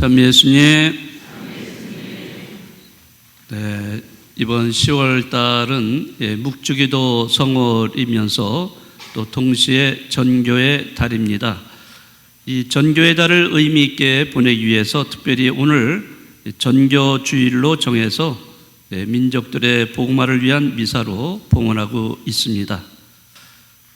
참 예수님. 네, 이번 10월 달은 예, 묵주기도 성월이면서 또 동시에 전교의 달입니다. 이 전교의 달을 의미 있게 보내기 위해서 특별히 오늘 전교 주일로 정해서 예, 민족들의 복음화를 위한 미사로 봉헌하고 있습니다.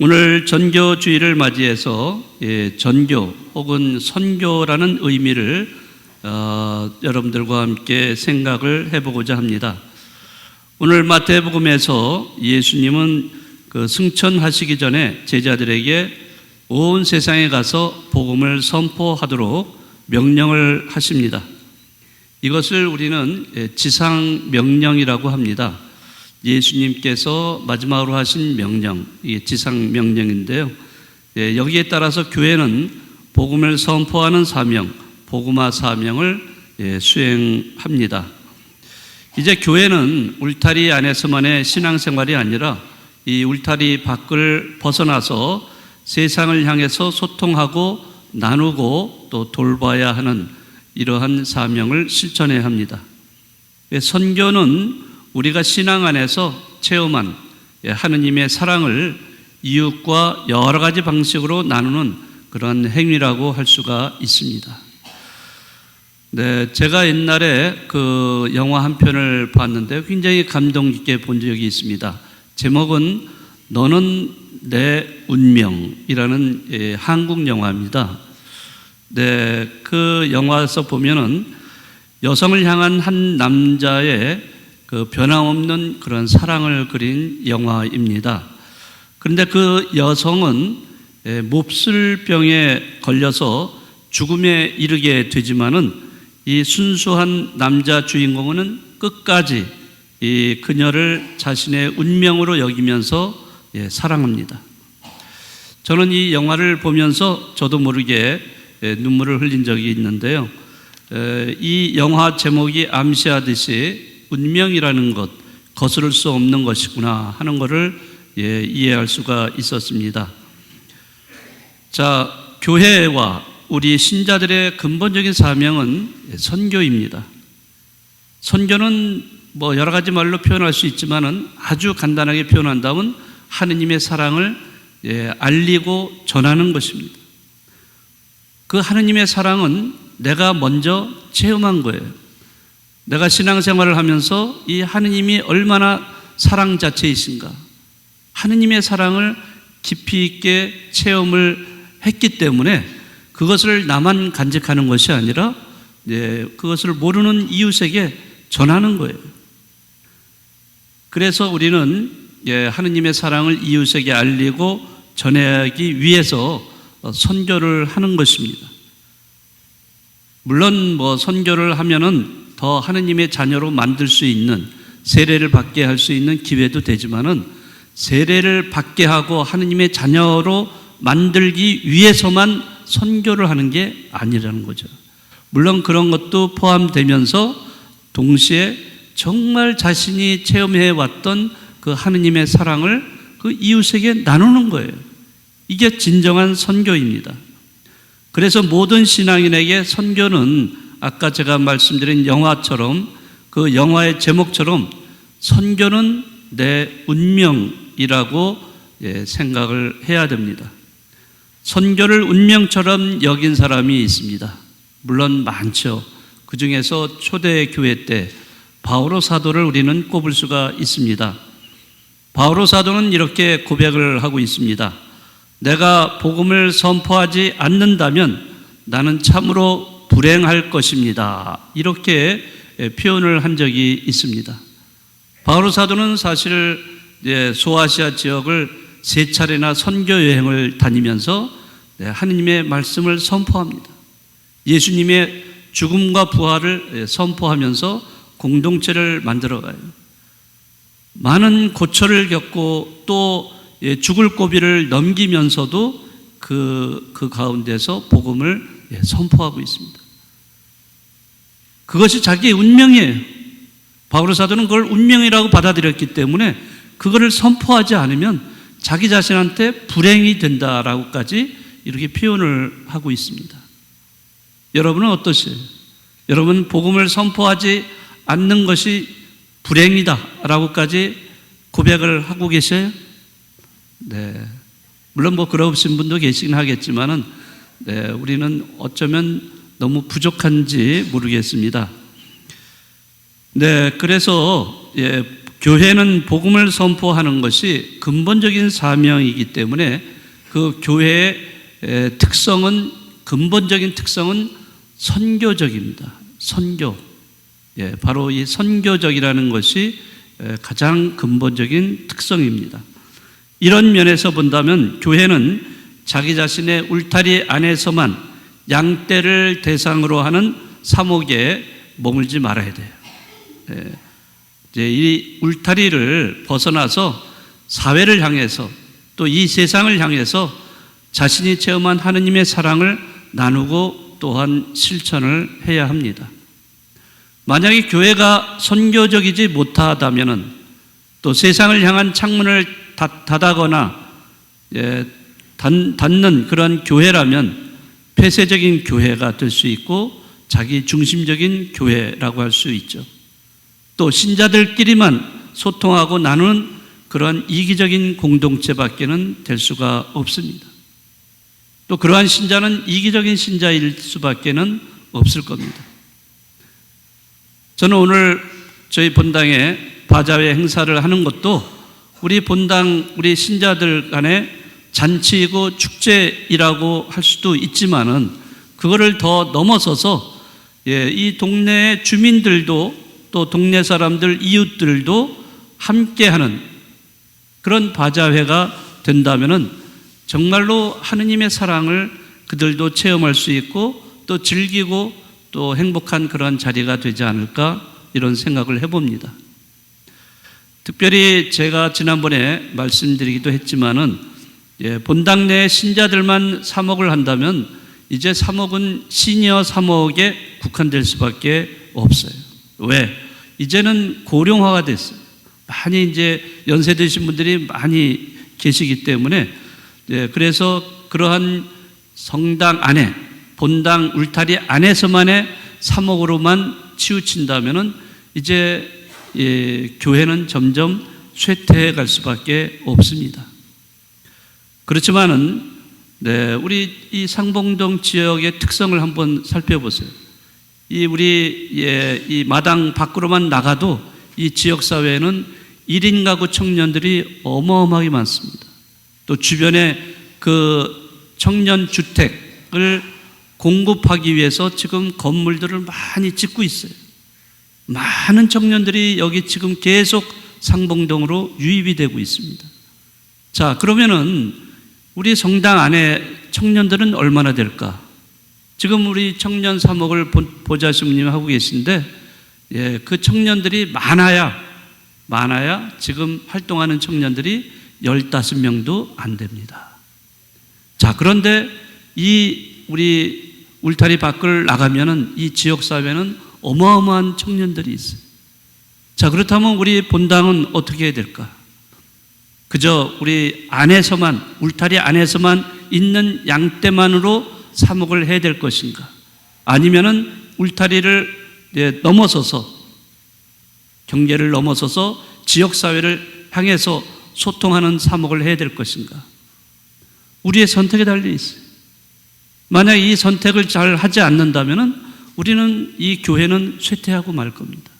오늘 전교 주일을 맞이해서 예, 전교 혹은 선교라는 의미를 어, 여러분들과 함께 생각을 해보고자 합니다. 오늘 마태복음에서 예수님은 그 승천하시기 전에 제자들에게 온 세상에 가서 복음을 선포하도록 명령을 하십니다. 이것을 우리는 예, 지상 명령이라고 합니다. 예수님께서 마지막으로 하신 명령, 이게 지상 명령인데요. 예, 여기에 따라서 교회는 복음을 선포하는 사명, 복음화 사명을 예, 수행합니다. 이제 교회는 울타리 안에서만의 신앙생활이 아니라 이 울타리 밖을 벗어나서 세상을 향해서 소통하고 나누고 또 돌봐야 하는 이러한 사명을 실천해야 합니다. 예, 선교는 우리가 신앙 안에서 체험한 예, 하느님의 사랑을 이웃과 여러 가지 방식으로 나누는 그런 행위라고 할 수가 있습니다. 네, 제가 옛날에 그 영화 한 편을 봤는데 굉장히 감동 깊게 본 적이 있습니다. 제목은 너는 내 운명이라는 예, 한국 영화입니다. 네, 그 영화에서 보면은 여성을 향한 한 남자의 그 변함없는 그런 사랑을 그린 영화입니다. 그런데 그 여성은 예, 몹쓸병에 걸려서 죽음에 이르게 되지만은 이 순수한 남자 주인공은 끝까지 이 그녀를 자신의 운명으로 여기면서 예, 사랑합니다. 저는 이 영화를 보면서 저도 모르게 예, 눈물을 흘린 적이 있는데요. 에, 이 영화 제목이 암시하듯이 운명이라는 것, 거스를 수 없는 것이구나 하는 것을 예, 이해할 수가 있었습니다. 자, 교회와 우리 신자들의 근본적인 사명은 선교입니다. 선교는 뭐 여러 가지 말로 표현할 수 있지만은 아주 간단하게 표현한다면 하느님의 사랑을 예, 알리고 전하는 것입니다. 그 하느님의 사랑은 내가 먼저 체험한 거예요. 내가 신앙생활을 하면서 이 하느님이 얼마나 사랑 자체이신가. 하느님의 사랑을 깊이 있게 체험을 했기 때문에 그것을 나만 간직하는 것이 아니라 예, 그것을 모르는 이웃에게 전하는 거예요. 그래서 우리는 예, 하느님의 사랑을 이웃에게 알리고 전하기 위해서 선교를 하는 것입니다. 물론 뭐 선교를 하면은 더 하느님의 자녀로 만들 수 있는 세례를 받게 할 수 있는 기회도 되지만은 세례를 받게 하고 하느님의 자녀로 만들기 위해서만 선교를 하는 게 아니라는 거죠. 물론 그런 것도 포함되면서 동시에 정말 자신이 체험해 왔던 그 하느님의 사랑을 그 이웃에게 나누는 거예요. 이게 진정한 선교입니다. 그래서 모든 신앙인에게 선교는 아까 제가 말씀드린 영화처럼 그 영화의 제목처럼 선교는 내 운명이라고 예, 생각을 해야 됩니다. 선교를 운명처럼 여긴 사람이 있습니다. 물론 많죠. 그 중에서 초대 교회 때 바오로 사도를 우리는 꼽을 수가 있습니다. 바오로 사도는 이렇게 고백을 하고 있습니다. 내가 복음을 선포하지 않는다면 나는 참으로 불행할 것입니다. 이렇게 표현을 한 적이 있습니다. 바오로 사도는 사실 소아시아 지역을 세 차례나 선교 여행을 다니면서 하느님의 말씀을 선포합니다. 예수님의 죽음과 부활을 선포하면서 공동체를 만들어 가요. 많은 고초를 겪고 또 죽을 고비를 넘기면서도 그, 그 가운데서 복음을 선포하고 있습니다. 그것이 자기의 운명이에요. 바울의 사도는 그걸 운명이라고 받아들였기 때문에 그거를 선포하지 않으면 자기 자신한테 불행이 된다라고까지 이렇게 표현을 하고 있습니다. 여러분은 어떠세요? 여러분 복음을 선포하지 않는 것이 불행이다라고까지 고백을 하고 계셔요? 네. 물론 뭐 그러신 분도 계시긴 하겠지만은 네, 우리는 어쩌면 너무 부족한지 모르겠습니다. 네, 그래서 예, 교회는 복음을 선포하는 것이 근본적인 사명이기 때문에 그 교회의 에, 특성은 근본적인 특성은 선교적입니다. 선교. 예, 바로 이 선교적이라는 것이 에, 가장 근본적인 특성입니다. 이런 면에서 본다면 교회는 자기 자신의 울타리 안에서만 양떼를 대상으로 하는 사목에 머물지 말아야 돼요. 예, 이제 이 울타리를 벗어나서 사회를 향해서 또 이 세상을 향해서 자신이 체험한 하느님의 사랑을 나누고 또한 실천을 해야 합니다. 만약에 교회가 선교적이지 못하다면은 또 세상을 향한 창문을 닫- 닫아거나 예, 닫- 닫는 그런 교회라면 폐쇄적인 교회가 될 수 있고 자기 중심적인 교회라고 할 수 있죠. 또 신자들끼리만 소통하고 나누는 그러한 이기적인 공동체밖에는 될 수가 없습니다. 또 그러한 신자는 이기적인 신자일 수밖에는 없을 겁니다. 저는 오늘 저희 본당에 바자회 행사를 하는 것도 우리 본당 우리 신자들 간에 잔치이고 축제이라고 할 수도 있지만은 그거를 더 넘어서서 예, 이 동네의 주민들도 또 동네 사람들 이웃들도 함께하는 그런 바자회가 된다면은 정말로 하느님의 사랑을 그들도 체험할 수 있고 또 즐기고 또 행복한 그런 자리가 되지 않을까 이런 생각을 해봅니다. 특별히 제가 지난번에 말씀드리기도 했지만은 예, 본당 내 신자들만 사목을 한다면 이제 사목은 시니어 사목에 국한될 수밖에 없어요. 왜? 이제는 고령화가 됐어요. 많이 이제 연세 드신 분들이 많이 계시기 때문에 예, 그래서 그러한 성당 안에 본당 울타리 안에서만의 사목으로만 치우친다면은 이제 예, 교회는 점점 쇠퇴해 갈 수밖에 없습니다. 그렇지만은 네, 우리 이 상봉동 지역의 특성을 한번 살펴보세요. 이 우리 예, 이 마당 밖으로만 나가도 이 지역 사회에는 1인 가구 청년들이 어마어마하게 많습니다. 또 주변에 그 청년 주택을 공급하기 위해서 지금 건물들을 많이 짓고 있어요. 많은 청년들이 여기 지금 계속 상봉동으로 유입이 되고 있습니다. 자, 그러면은 우리 성당 안에 청년들은 얼마나 될까? 지금 우리 청년 사목을 보좌수님 하고 계신데, 예, 그 청년들이 많아야, 많아야 지금 활동하는 청년들이 15명도 안 됩니다. 자, 그런데 이 우리 울타리 밖을 나가면은 이 지역 사회는 어마어마한 청년들이 있어요. 자, 그렇다면 우리 본당은 어떻게 해야 될까? 그저 우리 안에서만, 울타리 안에서만 있는 양떼만으로 사목을 해야 될 것인가? 아니면은 울타리를 예, 넘어서서, 경계를 넘어서서 지역 사회를 향해서 소통하는 사목을 해야 될 것인가? 우리의 선택에 달려 있어요. 만약 이 선택을 잘 하지 않는다면 우리는 이 교회는 쇠퇴하고 말 겁니다.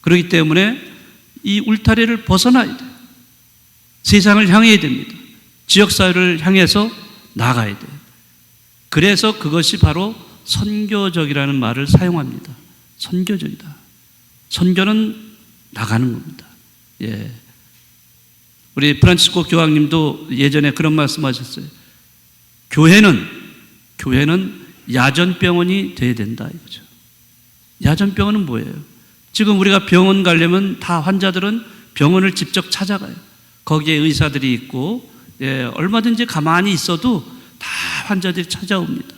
그렇기 때문에 이 울타리를 벗어나야 돼요. 세상을 향해야 됩니다. 지역사회를 향해서 나가야 돼요. 그래서 그것이 바로 선교적이라는 말을 사용합니다. 선교적이다. 선교는 나가는 겁니다. 예. 우리 프란치스코 교황님도 예전에 그런 말씀하셨어요. 교회는 교회는 야전병원이 돼야 된다 이거죠. 야전병원은 뭐예요? 지금 우리가 병원 가려면 다 환자들은 병원을 직접 찾아가요. 거기에 의사들이 있고 예, 얼마든지 가만히 있어도 다 환자들이 찾아옵니다.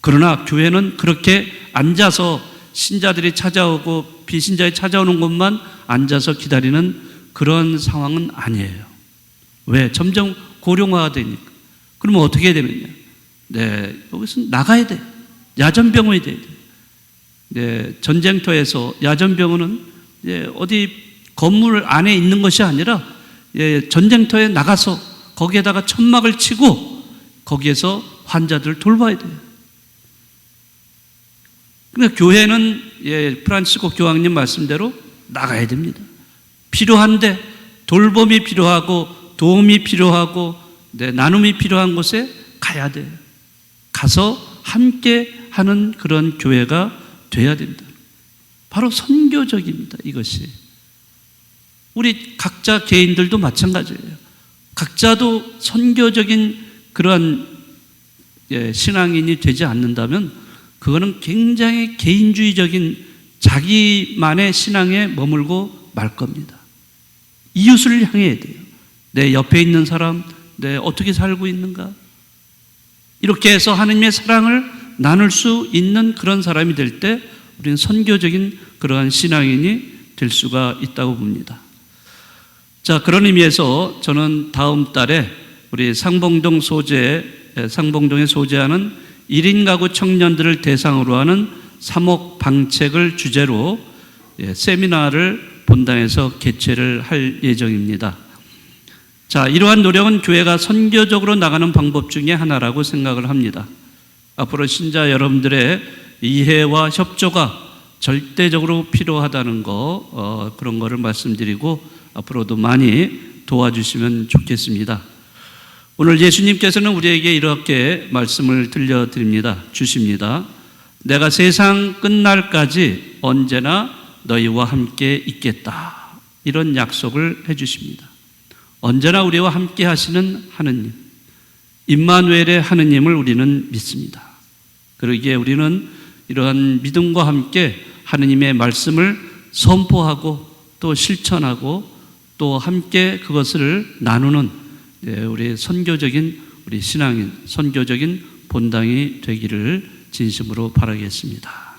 그러나 교회는 그렇게 앉아서 신자들이 찾아오고 비신자들이 찾아오는 것만 앉아서 기다리는 그런 상황은 아니에요. 왜? 점점 고령화가 되니까. 그러면 어떻게 되느냐? 네, 여기서 나가야 돼. 야전병원이 돼야 돼요. 네, 전쟁터에서 야전병원은 예, 어디 건물 안에 있는 것이 아니라 예, 전쟁터에 나가서 거기에다가 천막을 치고 거기에서 환자들을 돌봐야 돼요. 근데 교회는 예, 프란시스코 교황님 말씀대로 나가야 됩니다. 필요한데 돌봄이 필요하고 도움이 필요하고 네, 나눔이 필요한 곳에 가야 돼요. 가서 함께 하는 그런 교회가 돼야 된다. 바로 선교적입니다. 이것이. 우리 각자 개인들도 마찬가지예요. 각자도 선교적인 그러한 예, 신앙인이 되지 않는다면 그거는 굉장히 개인주의적인 자기만의 신앙에 머물고 말 겁니다. 이웃을 향해야 돼요. 내 옆에 있는 사람, 내 어떻게 살고 있는가? 이렇게 해서 하느님의 사랑을 나눌 수 있는 그런 사람이 될 때 우리는 선교적인 그러한 신앙인이 될 수가 있다고 봅니다. 자, 그런 의미에서 저는 다음 달에 우리 상봉동 소재, 상봉동에 소재하는 1인 가구 청년들을 대상으로 하는 3억 방책을 주제로 예, 세미나를 본당에서 개최를 할 예정입니다. 자, 이러한 노력은 교회가 선교적으로 나가는 방법 중에 하나라고 생각을 합니다. 앞으로 신자 여러분들의 이해와 협조가 절대적으로 필요하다는 거, 어, 그런 거를 말씀드리고 앞으로도 많이 도와주시면 좋겠습니다. 오늘 예수님께서는 우리에게 이렇게 말씀을 들려드립니다. 주십니다. 내가 세상 끝날까지 언제나 너희와 함께 있겠다. 이런 약속을 해주십니다. 언제나 우리와 함께 하시는 하느님, 임마누엘의 하느님을 우리는 믿습니다. 그러기에 우리는 이러한 믿음과 함께 하느님의 말씀을 선포하고 또 실천하고 또 함께 그것을 나누는 예, 우리 선교적인 우리 신앙인, 선교적인 본당이 되기를 진심으로 바라겠습니다.